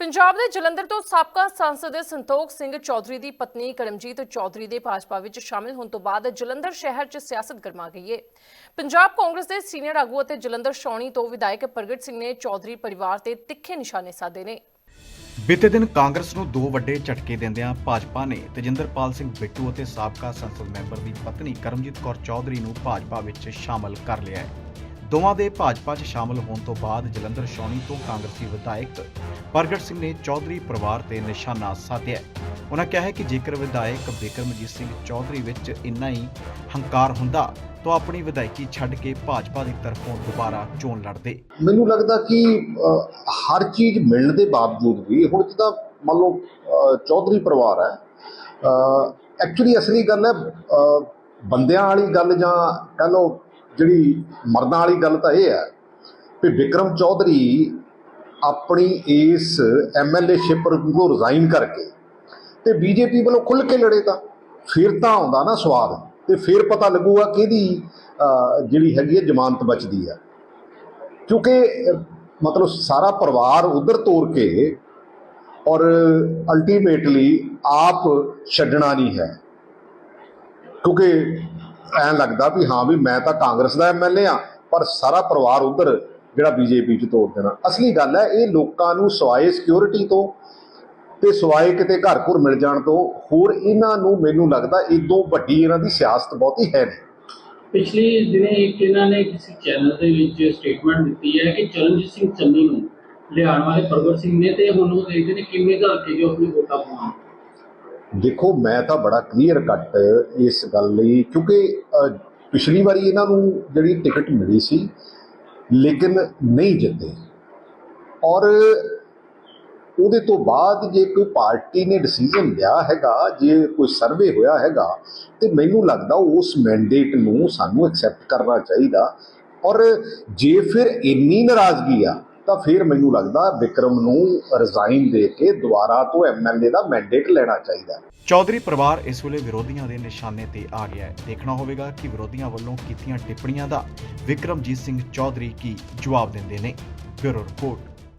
ਪੰਜਾਬ ਦੇ ਜਲੰਧਰ ਤੋਂ ਸਾਬਕਾ ਸੰਸਦ ਸੰਤੋਖ ਸਿੰਘ ਚੌਧਰੀ ਦੀ ਪਤਨੀ ਕਰਮਜੀਤ ਚੌਧਰੀ ਦੇ ਭਾਜਪਾ ਵਿੱਚ ਸ਼ਾਮਿਲ ਹੋਣ ਤੋਂ ਬਾਅਦ ਜਲੰਧਰ ਸ਼ਹਿਰ 'ਚ ਸਿਆਸਤ ਗਰਮਾ ਗਈ ਹੈ ਪੰਜਾਬ ਕਾਂਗਰਸ ਦੇ ਸੀਨੀਅਰ ਆਗੂ ਅਤੇ ਜਲੰਧਰ ਸ਼ੌਣੀ ਤੋਂ ਵਿਧਾਇਕ ਪ੍ਰਗਟ ਸਿੰਘ ਨੇ ਚੌਧਰੀ ਪਰਿਵਾਰ ਤੇ ਤਿੱਖੇ ਨਿਸ਼ਾਨੇ ਸਾਧੇ ਨੇ। ਬੀਤੇ ਦਿਨ ਕਾਂਗਰਸ ਨੂੰ ਦੋ ਵੱਡੇ ਝਟਕੇ ਦਿੰਦਿਆਂ ਭਾਜਪਾ ਨੇ ਤਜਿੰਦਰਪਾਲ ਸਿੰਘ ਬਿੱਟੂ ਅਤੇ ਸਾਬਕਾ ਸੰਸਦ ਮੈਂਬਰ ਦੀ ਪਤਨੀ ਕਰਮਜੀਤ ਕੌਰ ਚੌਧਰੀ ਨੂੰ ਭਾਜਪਾ ਵਿੱਚ ਸ਼ਾਮਲ ਕਰ ਲਿਆ ਹੈ। ਦੋਵਾਂ ਦੇ ਭਾਜਪਾ 'ਚ ਸ਼ਾਮਲ ਹੋਣ ਤੋਂ ਬਾਅਦ ਜਲੰਧਰ ਸ਼ੌਣੀ ਤੋਂ ਕਾਂਗਰਸੀ ਵਿਧਾਇਕ ਪ੍ਰਗਟ ਸਿੰਘ ਨੇ ਚੌਧਰੀ ਪਰਿਵਾਰ ਤੇ ਨਿਸ਼ਾਨਾ ਸਾਧਿਆ ਉਹਨਾਂ ਕਿਹਾ ਹੈ ਕਿ ਜੇਕਰ ਵਿਧਾਇਕ ਬਿਕਰਮਜੀਤ ਸਿੰਘ ਚੌਧਰੀ ਵਿੱਚ ਇੰਨਾ ਹੀ ਹੰਕਾਰ ਹੁੰਦਾ, ਤਾਂ ਆਪਣੀ ਵਿਧਾਇਕੀ ਛੱਡ ਕੇ ਭਾਜਪਾ ਦੀ ਤਰਫੋਂ ਦੁਬਾਰਾ ਚੋਣ ਲੜਦੇ। ਮੈਨੂੰ ਲੱਗਦਾ ਕਿ ਹਰ ਚੀਜ਼ ਮਿਲਣ ਦੇ ਬਾਵਜੂਦ ਵੀ, ਹੁਣ ਜਿੱਦਾਂ ਮੰਨ ਲਓ ਚੌਧਰੀ ਪਰਿਵਾਰ ਹੈ ਐਕਚੁਅਲੀ ਅਸਲੀ ਗੱਲ ਹੈ ਬੰਦਿਆਂ ਵਾਲੀ ਗੱਲ ਜਾਂ ਕਹ ਲਓ ਜਿਹੜੀ ਮਰਦਾਂ ਵਾਲੀ ਗੱਲ ਤਾਂ ਇਹ ਹੈ ਕਿ ਵਿਕਰਮ ਚੌਧਰੀ ਆਪਣੀ ਇਸ ਐਮਐਲਏਸ਼ਿਪ ਨੂੰ ਰਿਜ਼ਾਈਨ ਕਰਕੇ ਤੇ ਬੀਜੇਪੀ ਵੱਲੋਂ ਖੁੱਲ ਕੇ ਲੜੇ ਤਾਂ ਫਿਰ ਤਾਂ ਆਉਂਦਾ ਨਾ ਸਵਾਦ ਤੇ ਫਿਰ ਪਤਾ ਲੱਗੂਗਾ ਕਿਹਦੀ ਜਿਹੜੀ ਹੈਗੀ ਹੈ ਜ਼ਮਾਨਤ ਬਚਦੀ ਹੈ। ਕਿਉਂਕਿ ਮਤਲਬ ਸਾਰਾ ਪਰਿਵਾਰ ਉਧਰ ਤੋਰ ਕੇ ਔਰ ਅਲਟੀਮੇਟਲੀ ਆਪ ਛੱਡਣਾ ਨਹੀਂ ਹੈ। ਕਿਉਂਕਿ ਐਂ ਲੱਗਦਾ ਵੀ ਹਾਂ ਵੀ ਮੈਂ ਤਾਂ ਕਾਂਗਰਸ ਦਾ ਐਮਐਲਏ ਆ, ਪਰ ਸਾਰਾ ਪਰਿਵਾਰ ਉਧਰ ਜਿਹੜਾ ਬੀਜੇਪੀ ਚ ਤੋੜ ਦੇਣਾ। ਅਸਲੀ ਗੱਲ ਹੈ, ਇਹ ਲੋਕਾਂ ਨੂੰ ਸਵਾਏ ਸਿਕਿਉਰਿਟੀ ਤੋਂ ਤੇ ਸਵਾਏ ਕਿਤੇ ਘਰ ਘੁਰ ਮਿਲ ਜਾਣ ਤੋਂ। ਹੋਰ ਇਹਨਾਂ ਨੂੰ ਮੈਨੂੰ ਲੱਗਦਾ ਇਦੋਂ ਵੱਡੀ ਇਹਨਾਂ ਦੀ ਸਿਆਸਤ ਬਹੁਤੀ ਹੈ ਨਹੀਂ। ਪਿਛਲੇ ਦਿਨੇ ਇੱਕ ਇਹਨਾਂ ਨੇ ਕਿਸੇ ਚੈਨਲ ਦੇ ਵਿੱਚ ਸਟੇਟਮੈਂਟ ਦਿੱਤੀ ਹੈ ਕਿ ਚਰਨਜੀਤ ਸਿੰਘ ਚੰਨੀ ਨੂੰ ਲਿਆਉਣ ਵਾਲੇ ਪ੍ਰਗਟ ਸਿੰਘ ਨੇ, ਤੇ ਹੁਣ ਉਹ ਦੇਖਦੇ ਨੇ ਕਿਵੇਂ ਦਾ ਕੇ ਜੋ ਆਪਣੀ ਵੋਟਾਂ ਪਾਉਣ। ਦੇਖੋ, ਮੈਂ ਤਾਂ ਬੜਾ ਕਲੀਅਰ ਕੱਟ ਇਸ ਗੱਲ ਲਈ, ਕਿਉਂਕਿ ਪਿਛਲੀ ਵਾਰੀ ਇਹਨਾਂ ਨੂੰ ਜਿਹੜੀ ਟਿਕਟ ਮਿਲੀ ਸੀ, ਲੇਕਿਨ ਨਹੀਂ ਜਿੱਤੇ। ਔਰ ਉਹਦੇ ਤੋਂ ਬਾਅਦ ਜੇ ਕੋਈ ਪਾਰਟੀ ਨੇ ਡਿਸੀਜਨ ਲਿਆ ਹੈਗਾ, ਜੇ ਕੋਈ ਸਰਵੇ ਹੋਇਆ ਹੈਗਾ, ਤੇ ਮੈਨੂੰ ਲੱਗਦਾ ਉਸ ਮੈਂਡੇਟ ਨੂੰ ਸਾਨੂੰ ਐਕਸੈਪਟ ਕਰਨਾ ਚਾਹੀਦਾ। ਔਰ ਜੇ ਫਿਰ ਇੰਨੀ ਨਾਰਾਜ਼ਗੀ ਆ ਤਾਂ ਫਿਰ ਮੈਨੂੰ ਲੱਗਦਾ ਵਿਕਰਮ ਨੂੰ ਰਿਜ਼ਾਈਨ ਦੇ ਕੇ ਦੁਬਾਰਾ ਤੋਂ ਐਮਐਲਏ ਦਾ ਮੈਂਡੇਟ ਲੈਣਾ ਚਾਹੀਦਾ ਚੌਧਰੀ ਪਰਿਵਾਰ ਇਸ ਵੇਲੇ ਵਿਰੋਧੀਆਂ ਦੇ ਨਿਸ਼ਾਨੇ ਤੇ ਆ ਗਿਆ ਹੈ। ਦੇਖਣਾ ਹੋਵੇਗਾ ਕਿ ਵਿਰੋਧੀਆਂ ਵੱਲੋਂ ਕੀਤੀਆਂ ਟਿੱਪਣੀਆਂ ਦਾ ਵਿਕਰਮਜੀਤ ਸਿੰਘ ਚੌਧਰੀ ਕੀ ਜਵਾਬ ਦਿੰਦੇ ਨੇ। Bureau report.